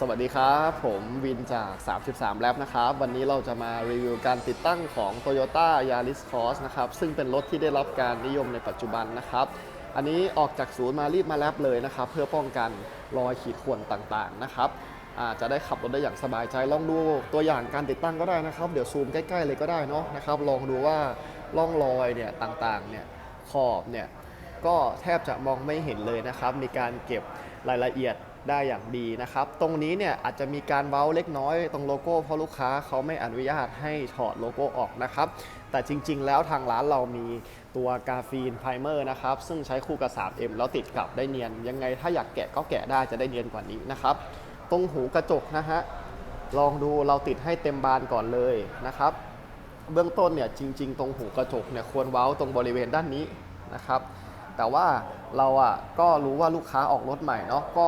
สวัสดีครับ ผมวินจาก 33 แลบนะครับ วันนี้เราจะมารีวิวการติดตั้งของ Toyota Yaris Cross นะครับ ซึ่งเป็นรถที่ได้รับการนิยมในปัจจุบันนะครับ อันนี้ออกจากศูนย์มารีบมาแลบเลยนะครับ เพื่อป้องกันรอยขีดข่วนต่างๆนะครับจะได้ขับรถได้อย่างสบายใจ ลองดูตัวอย่างการติดตั้งก็ได้นะครับ เดี๋ยวซูมใกล้ๆเลยก็ได้เนาะนะครับ ลองดูว่าร่องรอยเนี่ยต่างๆเนี่ยขอบเนี่ยก็แทบจะมองไม่เห็นเลยนะครับ มีการเก็บรายละเอียด ได้อย่างดีนะครับ ตรงนี้เนี่ยอาจจะมีการเว้าเล็กน้อยตรงโลโก้เพราะลูกค้าเขาไม่อนุญาตให้ถอดโลโก้ออกนะครับ แต่จริง ๆ แล้วทางร้านเรามีตัวกาฟีนไพรเมอร์นะครับ ซึ่งใช้คู่กับ 3M แล้วติดกลับได้เนียน ยังไงถ้าอยากแกะก็แกะได้จะได้เนียนกว่านี้นะครับ ตรงหูกระจกนะฮะ ลองดูเราติดให้เต็มบานก่อนเลยนะครับ เบื้องต้นเนี่ยจริง ๆ ตรงหูกระจกเนี่ยควรเว้าตรงบริเวณด้านนี้นะครับ แต่ว่าเราอะก็รู้ว่าลูกค้าออกรถใหม่เนาะก็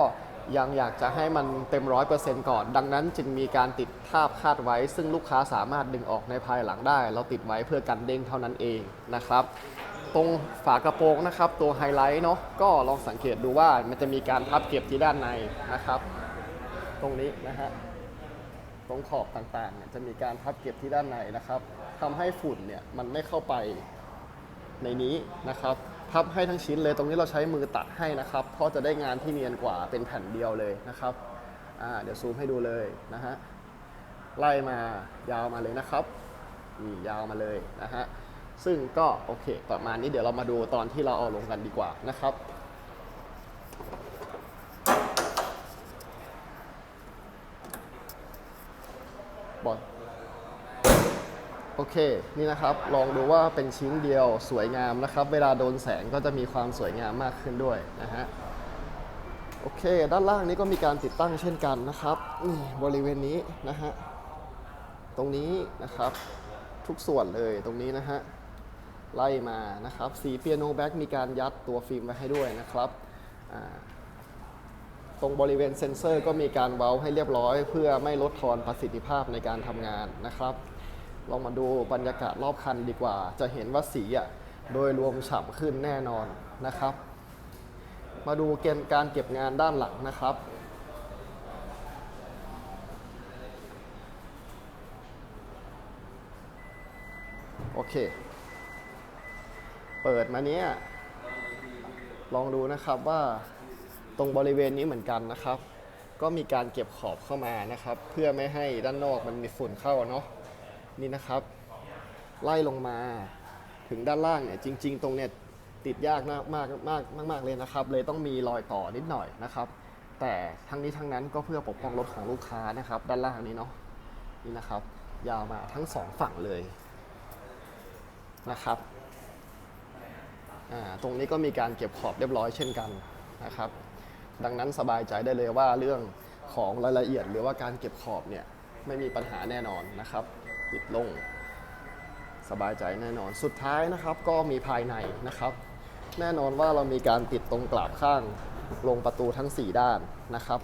ยังอยากจะให้มันเต็มร้อยเปอร์เซ็นต์ก่อน ดังนั้นจึงมีการติดภาพคาดไว้ ซึ่งลูกค้าสามารถดึงออกในภายหลังได้ เราติดไว้เพื่อกันเด้งเท่านั้นเองนะครับ ตรงฝากระโปรงนะครับ ตัวไฮไลท์เนาะก็ลองสังเกตดูว่ามันจะมีการพับเก็บที่ด้านในนะครับ ตรงนี้นะฮะตรงขอบต่างๆเนี่ยจะมีการพับเก็บที่ด้านในนะครับทำให้ฝุ่นเนี่ยมันไม่เข้าไปในนี้นะครับ พับให้ทั้งชิ้นเลย ตรงนี้เราใช้มือตัดให้นะครับเพราะจะได้งานที่เนียนกว่าเป็นแผ่นเดียวเลยนะครับเดี๋ยวซูมให้ดูเลยนะฮะไล่มายาวมาเลยนะครับนี่ยาวมาเลยนะฮะซึ่งก็โอเคประมาณนี้เดี๋ยวเรามาดูตอนที่เราเอาลงกันดีกว่านะครับบอล โอเค นี่นะครับ ลองดูว่าเป็นชิ้นเดียวสวยงามนะครับ เวลาโดนแสงก็จะมีความสวยงามมากขึ้นด้วยนะฮะ โอเค ด้านล่างนี้ก็มีการติดตั้งเช่นกันนะครับนี่บริเวณนี้นะฮะ ตรงนี้นะครับ ทุกส่วนเลยตรงนี้นะฮะ ไล่มานะครับ สีเปียโนแบ็กมีการยัดตัวฟิล์มไว้ให้ด้วยนะครับตรงบริเวณเซ็นเซอร์ก็มีการเว้าให้เรียบร้อย เพื่อไม่ลดทอนประสิทธิภาพในการทำงานนะครับ ลองมาดูบรรยากาศรอบคันดีกว่า จะเห็นว่าสีอะโดยรวมฉ่ำขึ้นแน่นอนนะครับ มาดูเกณฑ์การเก็บงานด้านหลังนะครับโอเค เปิดมาเนี้ยลองดูนะครับว่าตรงบริเวณนี้เหมือนกันนะครับ ก็มีการเก็บขอบเข้ามานะครับ เพื่อไม่ให้ด้านนอกมันมีฝุ่นเข้าเนาะ นี่นะครับ ไล่ลงมาถึงด้านล่างเนี่ยจริง ๆ ตรงเนี่ยติดยากมากมากมากมากมากเลยนะครับ เลยต้องมีรอยต่อนิดหน่อยนะครับ แต่ทั้งนี้ทั้งนั้นก็เพื่อปกป้องรถของลูกค้านะครับ ด้านล่างนี้เนาะนี่นะครับ ยาวมาทั้งสองฝั่งเลยนะครับอ่าตรงนี้ก็มีการเก็บขอบเรียบร้อยเช่นกันนะครับ ดังนั้นสบายใจได้เลยว่าเรื่องของรายละเอียดหรือว่าการเก็บขอบเนี่ยไม่มีปัญหาแน่นอนนะครับ ติดลง สบายใจแน่นอนสุดท้ายนะครับก็มีภายในนะครับ แน่นอนว่าเรามีการติดตรงกราบข้างลงประตูทั้ง 4 ด้านนะครับ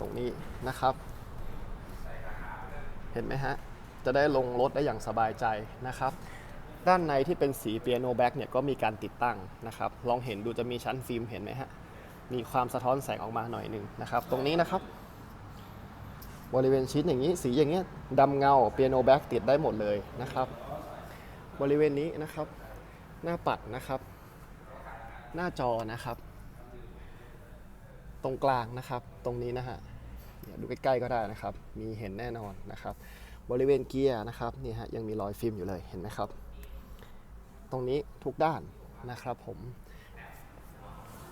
ตรงนี้นะครับ เห็นไหมฮะ จะได้ลงรถได้อย่างสบายใจนะครับด้านในที่เป็นสีเปียโนแบ็กเนี่ยก็มีการติดตั้งนะครับ ลองเห็นดูจะมีชั้นฟิล์มเห็นไหมฮะ มีความสะท้อนแสงออกมาหน่อยหนึ่งนะครับ ตรงนี้นะครับ บริเวณชิ้นอย่างนี้สีอย่างเงี้ยดำเงาเปียโนแบ็กติดได้หมดเลยนะครับ บริเวณนี้นะครับ หน้าปัดนะครับ หน้าจอนะครับ ตรงกลางนะครับ ตรงนี้นะฮะเดี๋ยวดูใกล้ๆก็ได้นะครับ มีเห็นแน่นอนนะครับ บริเวณเกียร์นะครับนี่ฮะยังมีรอยฟิล์มอยู่เลยเห็นไหมครับ ตรงนี้ทุกด้านนะครับผม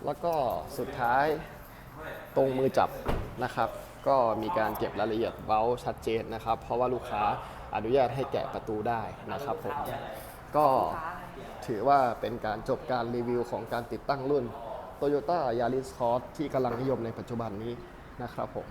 แล้วก็สุดท้ายตรงมือจับนะครับ ก็มีการเก็บรายละเอียดเบ้าชัดเจนนะครับ เพราะว่าลูกค้าอนุญาตให้แกะประตูได้นะครับผมก็ถือว่าเป็นการจบการรีวิวของการติดตั้งรุ่น Toyota Yaris Cross ที่กำลังนิยมในปัจจุบันนี้นะครับผม